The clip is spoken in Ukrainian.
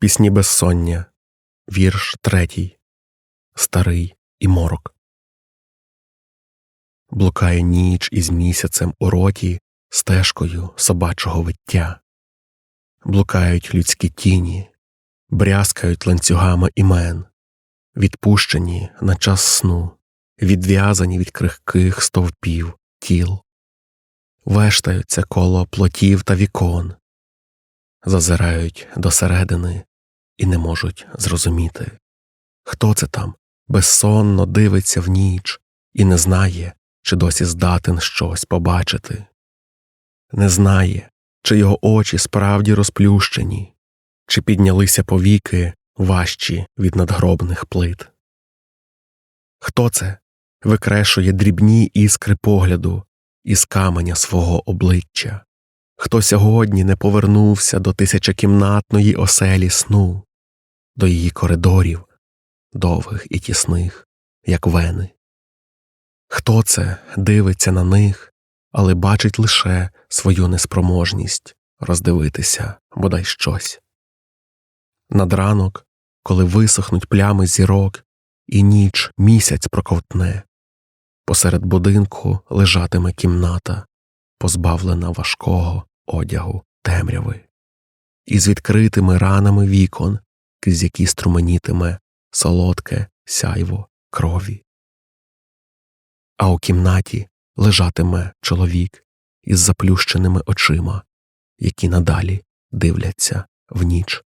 Пісні безсоння, вірш третій, старий і морок. Блукає ніч із місяцем у роті стежкою собачого виття. Блукають людські тіні, брязкають ланцюгами імен, відпущені на час сну, відв'язані від крихких стовпів тіл, вештаються коло плотів та вікон, зазирають досередини і не можуть зрозуміти, хто це там? Безсонно дивиться в ніч і не знає, чи досі здатен щось побачити, не знає, чи його очі справді розплющені, чи піднялися повіки важчі від надгробних плит. Хто це? Викрешує дрібні іскри погляду із каменя свого обличчя? Хто сьогодні не повернувся до тисячокімнатної оселі сну, до її коридорів, довгих і тісних, як вени? Хто це дивиться на них, але бачить лише свою неспроможність роздивитися бодай щось? Над ранок, коли висохнуть плями зірок, і ніч місяць проковтне, посеред будинку лежатиме кімната, позбавлена важкого одягу темряви, із відкритими ранами вікон, крізь які струменітиме солодке сяйво крові. А у кімнаті лежатиме чоловік із заплющеними очима, які надалі дивляться в ніч.